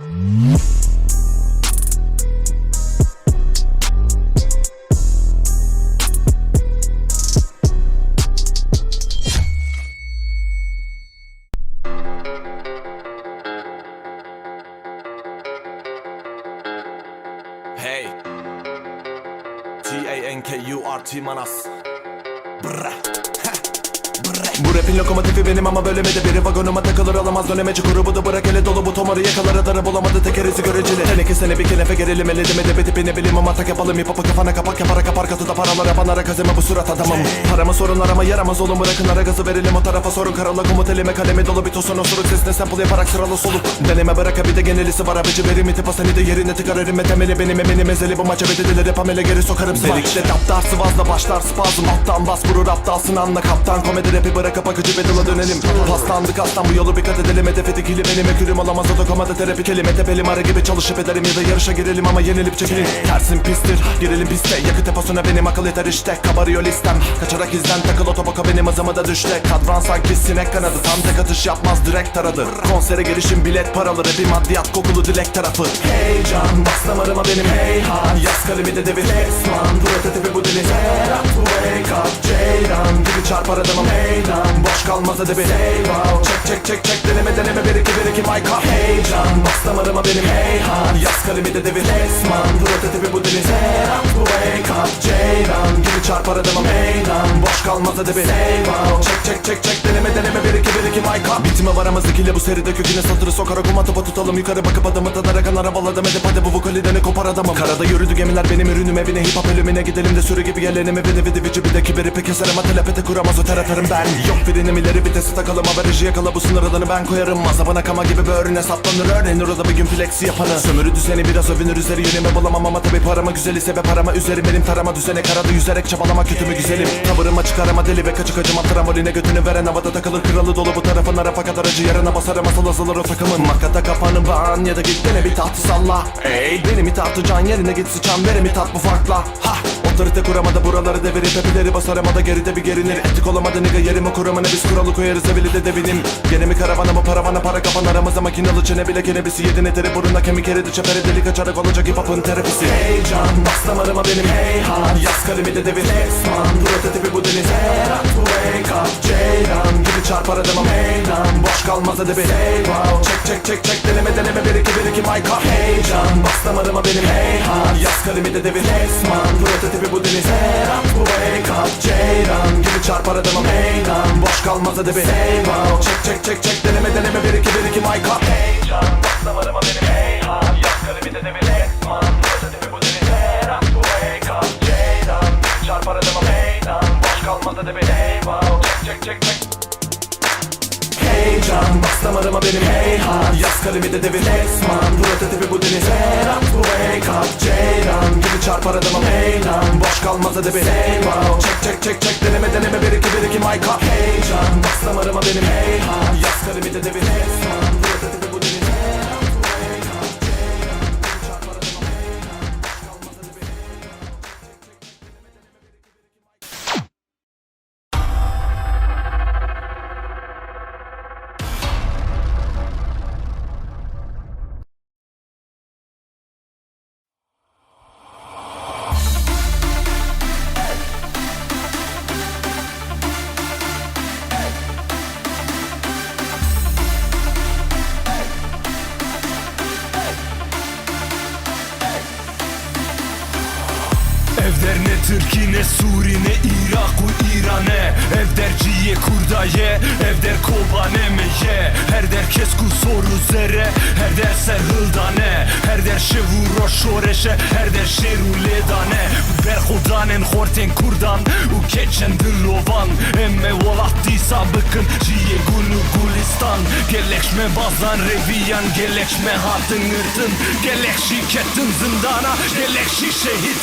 Hey benim ama bölümede biri vagonuma takılır alamaz. Dönemeci grubu da bırak ele dolu bu tomarı yakalara darı bulamadı. Tekerisi göreceli. Teneke sene bir kelefe gerilim eledim edebi tipini bilim ama tak yapalım. Hip hop'u kafana kapak yapara kapar katıda paralar yapanlara kazeme bu surat adamım. Paramı sorunlar ama yaramaz olun bırakın ara gazı verelim. O tarafa sorun karalı komut elime kalemi dolu. Bir tosun osuruk sesine sample yaparak sıralı soluk. Deneme bırak bir de genelisi var abici verim iti pasani de yerine tıkar erim temeli benim eminim ezeli. Bu maça bedelileri pamele geri sokarım seni. Delikte daptar sıvazla başlar spazm. Alttan bas vurur aptalsın anla kaptan. Komedi rapi bırakıp akıcı bedela dönelim Paslandık aslan bu yolu bir kat edelim hedefe dikili benim ekürüm olamaz o dokumada terapi kelime tepelim ara gibi çalışıp ederim ya da yarışa girelim ama yenilip çekilin Tersin pistir girelim piste yakıt deposuna benim akıl yeter işte kabarıyor listem Kaçarak izden takıl otoboka benim hızıma da düşte Kadran sanki sinek kanadı tam tek atış yapmaz direkt taradı Konsere girişim bilet paralı rapi maddiyat kokulu dilek tarafı Heyecan bas damarıma benim heyhan Yaz kalemi de devir Esman Protetipi bu dili Serhat bu wake up Ceylan gibi çarpar adamım heylan Boş kalmaz edebi Eyvah Çek çek çek çek. Deneme deneme. Bir iki bir iki up Heyecan. Bas damarıma benim heyhan. Yaz kalemi de devir Esman Protetipi bu dili Serhat bu wake up Ceylan. Gibi çarpar adamım heylan Boş kalmaz edebi Eyvah Çek çek çek çek. Deneme deneme. Bir iki bir iki up Bitime varamaz ikili bu seride köküne satırı sokar. Okuma topa tutalım. Yukarı bakıp adamı tadarak anar baladım edip hadi bu vokalideni kopar adamım Karada yürüdü gemiler benim ürünüm. Evine hip hop ölümüne gidelim de sürü gibi yerlerine vidi vidi vici bir de kibiri pek keser ama telepete kuramaz o teraperim ben. Yok frenim ileri vitesi takalım averajı yakala. Bu sınır alanı ben koyarım. Azabına kama gibi böğrüne saplanır. Öğrenir o da bir gün flexi yapanı. Sömürü düzeni biraz övünür üzeri yönemi bulamam ama tabi parama güzel ise ve parama üzeri benim tarama düzene karada yüzerek çabalama kötü mü güzelim? Tavırıma çıkarama deli ve kaçık acıma tramboline götünü veren havada takılır kralı dolu bu tarafın. Arafa kadar acı yarına basarım asıl azalır o takımın. Makata kafanı bağın ya da git dene bir tahtı salla. Ey benim itaatı can yerine git sıçan verimi tat bu farkla? Ha! Otorite kuramadı buraları devirip hepileri basarım o da geride bir gerinir Etik olamadı niga yerimi kuramana biz kuralı koyarız evili de devinim. Genimi karavana mı paravana para kapan aramıza makinalı çene bile kenebisi Yedin eteri buruna kemik eridi çeperi delik açarak olacak hip hop'un terapisi. Heyecan bas damarıma benim heyhan Yaz kalemi de devir Esman Prototipi bu deniz. Serhat bu wake up Ceylan. Gibi çarpar adamım heylan Boş kalmaz edebi Eyvah Çek çek çek çek. Deneme deneme bir iki bir iki mic up Heyecan damarıma benim heyhan. Yaz kalemi de devir Esman Prototipi bu deniz. Serhat bu wake up Ceylan gibi çarpar adamım heylan Boş kalmaz edebi Eyvah Çek çek çek çek. Deneme deneme. Bir iki bir iki mic up Heyecan bas damarıma benim. Heyhan. Yaz kalemi de devir Esman Prototipi bu deniz. Serhat bu wake up Ceylan gibi çarpar adamım heylan Boş kalmaz edebi Eyvah Çek çek çek çek Heyecan bas damarıma benim heyhan. Yaz kalemi de devir Esman Prototipi bu deniz Serhat bu up Ceylan. Gibi çarpar adamım heylan Boş kalmaz edebi Eyvah Çek çek çek çek. Deneme deneme. Bir iki bir iki mic up Heyecan bas damarıma benim heyhan. Yaz kalemi de devir Esman Evder ne Suri ne Irak u İran'e Evder ciye kurdaye Evder kobane meye Her der kesku soru zere Her der serhıldane Her der şevu roşoreşe Her der şeru ledane. Ber hudanen horten kurdan U keçen dilovan Emme volat disa bıkın Ciye gulu gulistan. Gelekşme bazan reviyan Gelekşme hatın ırtın. Gelek şirketin zindana Gelek şehit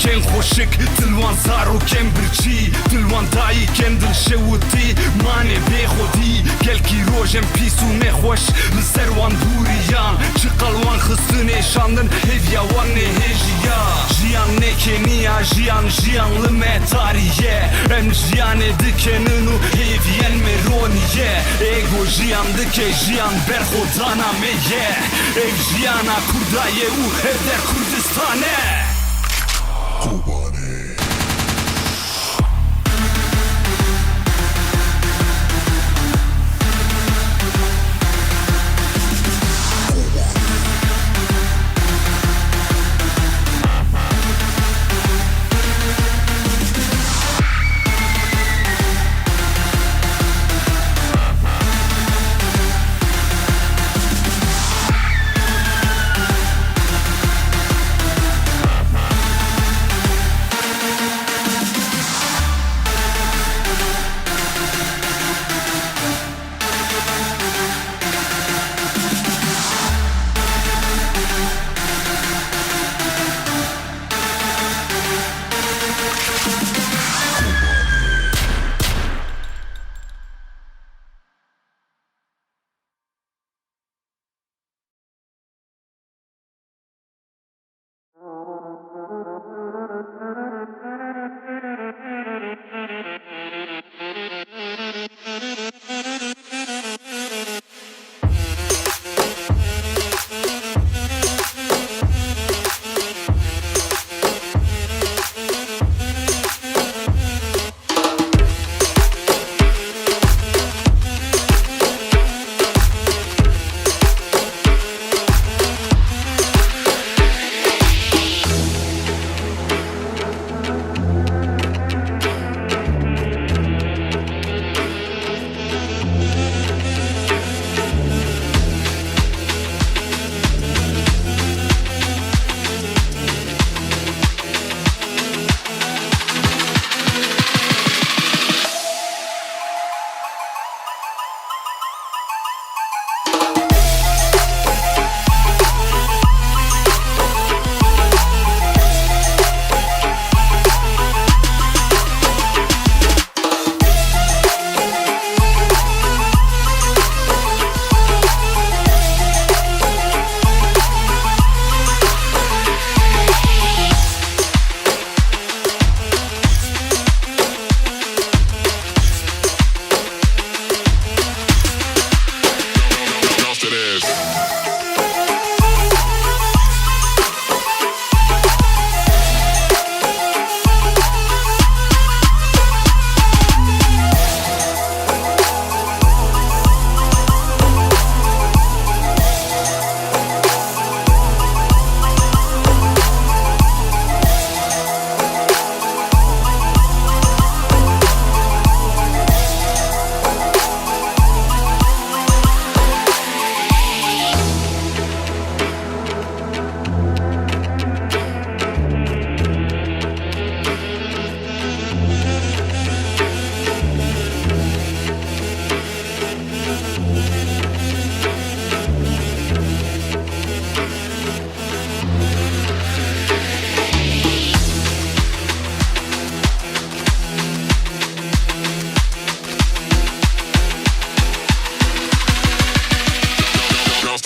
ketin عاشق دلوان زار و کم برچی دلوان دایی کم دل شوتی مانه بی خودی گلکی روژم پیس و نخوش لسروان بوریان چه قلوان خستن شاندن هیویا وان هجیا جیان نکنیا جیان جیان لمه تاریه ام جیان دکنن و هیوین مرونیه ایگو جیان دکه جیان بر خودانا میه ای جیانا کردایه او هر در کردستانه Cubane.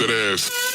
that ass.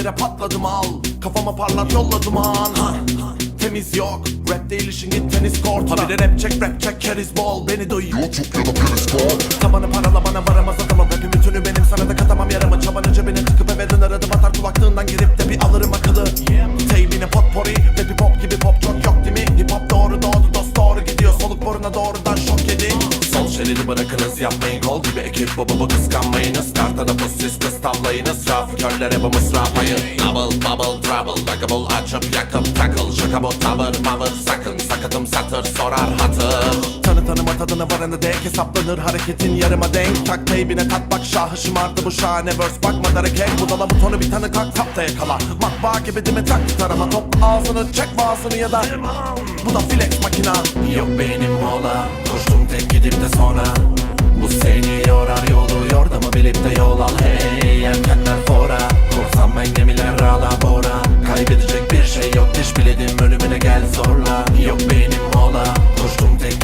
Aparatifime bire patladım al. Kafama parlat yolladım an. Ha, ha. Temiz yok Rap değil işin git tenis kortuna Habire rap çek rap çek keriz bol. Beni duy. YouTube ya da Periscope Tabanı parala bana varamaz adamım. Rapim bütünü benim sana da katamam yaramı. Çabanı cebine tıkıp eve döner adım atar Kulaklığından girip de bir alırım akıllı. Teybine potpourri Rapi pop gibi pop çok yok değil mi? Hip hop doğru doğdu dost doğru gidiyor. Soluk boruna yedi Şeridi bırakınız yapmayın. Kol gibi ekip baba bu kıskanmayınız. Kartada pus siz kız tavlayınız Trafikörlere bu mısrapayın Double bubble trouble. Dagable açıp yakıp takıl Şaka bu tavır mavır. Sakın Sakatım satır sorar hatır Tanı tanıma tadına varana dek hesaplanır Hareketin yarıma denk. Tak teybine tat bak şahı şımardı bu şahane verse. Bakma darek bu dala butonu bir tanı kalk tap da yakala. Matbaa gibi dime tak tarama top ağzını çek vaazını ya da Bu da flex makina. Yok benim mola Koştum tek gidip de sonra. Bu seni yorar yolu yordamı bilip de yol al. Hey yelkenler fora. Kursam ben gemiler ala bora. Kaybedecek bir şey yok diş biledim ölümüne gel zorla. Yok benim mola Koştum tek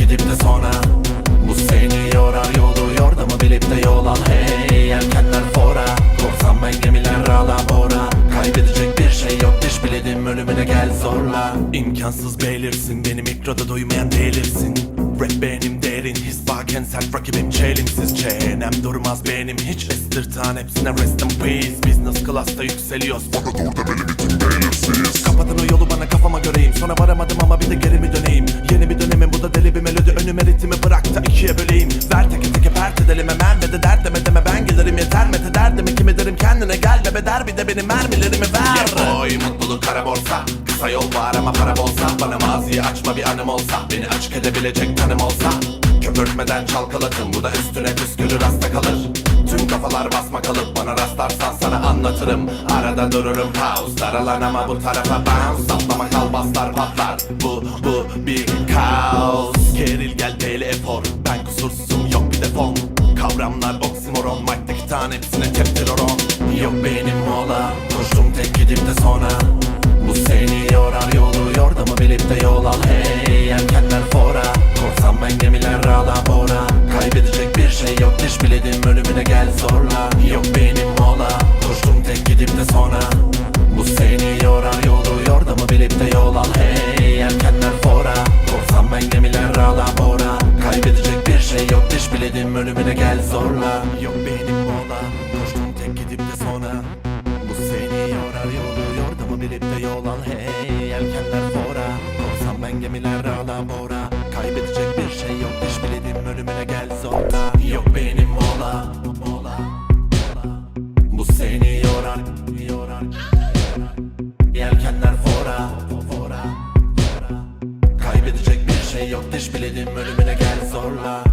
İmkansız belirsin beni mikroda duymayan delirsin. Rap benim derin his varken sert rakibim çelimsiz. Çenem durmaz benim hiç estirtan hepsine rest in peace. Business class'ta yükseliyoruz. Bana dur demeli bütün belirsiz Kapatın o yolu bana kafama göreyim. Sonra varamadım ama bir de geri mi döneyim? Yeni bir dönemin bu da deli bir melodi. Önüme ritmi bırak da ikiye böleyim. Ver teke teke pert edelim hemen Ve de dert deme deme ben kendine gel Bebe der bir de benim mermilerimi ver. Yeah boy mutluluk kara borsa. Kısa yol var ama para bolsa. Bana maziyi açma bir anım olsa. Beni açık edebilecek tanım olsa. Köpürtmeden çalkalatın. Bu da üstüne püskürür hasta kalır. Tüm kafalar basma kalıp Bana rastlarsan sana anlatırım. Arada dururum pause Daralan ama bu tarafa bounce. Saplama kalbaslar patlar. Bu bu bir kaos. Geril gel deli efor. Ben kusursuzum yok bir defon. Kavramlar oksimoron. Mike'daki tane hepsine oron Yok benim mola. Koştum tek gidip de sonra. Bu seni yorar yolu yordamı bilip de yol al. Hey yelkenler fora. Korsam ben gemiler ala bora. Kaybedecek bir şey yok diş biledim ölümüne gel zorla. Yok benim mola. Koştum tek gidip de sonra. Bu seni yorar yolu yordamı bilip de yol al. Hey yelkenler fora. Korsam ben gemiler ala bora. Kaybedecek bir şey yok diş biledim ölümüne gel zorla. Yok benim mola sonra Bu seni yorar yolu yordamı bilip de yol al. Hey yelkenler fora Korsam ben gemiler ala bora. Kaybedecek bir şey yok diş biledim ölümüne gel zorla. Yok benim mola Mola Bu seni yorar Yorar. Yelkenler Fora Fora Kaybedecek bir şey yok diş biledim ölümüne gel zorla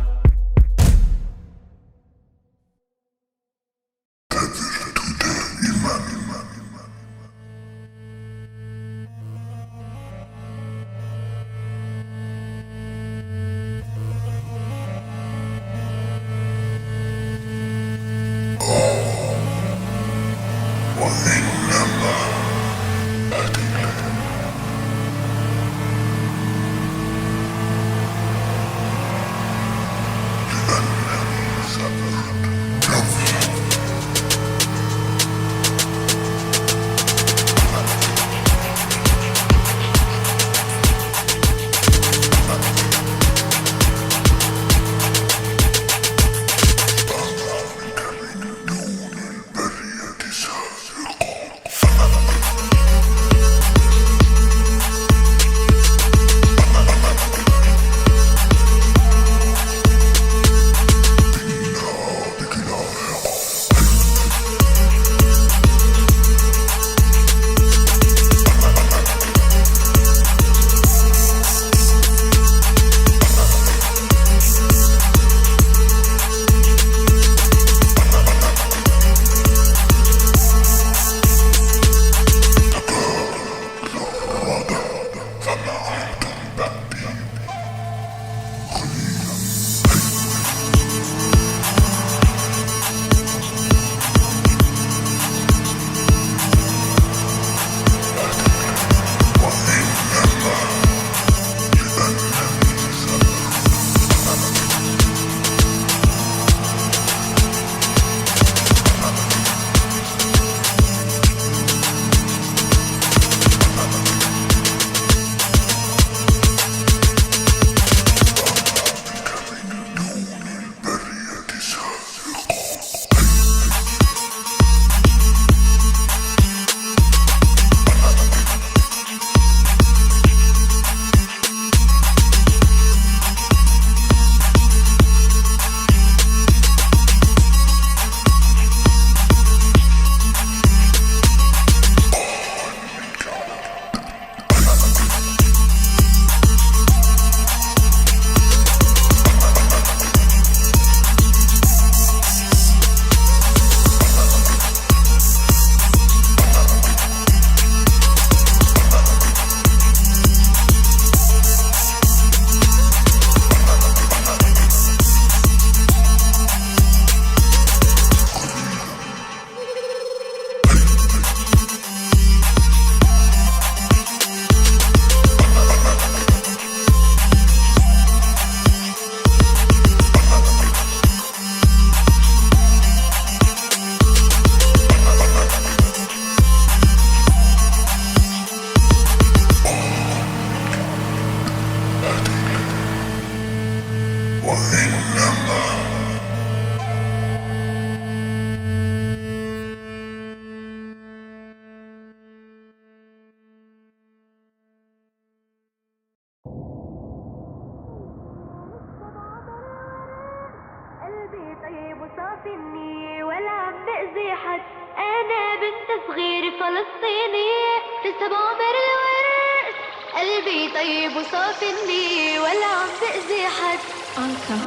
أنا بنت صغيرة فلسطينية لسه بعمر الورق. قلبي طيب وصافي النية ولا عم بأذي حد.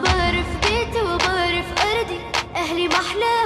بعرف بيتي وبعرف أرضي أهلي محلى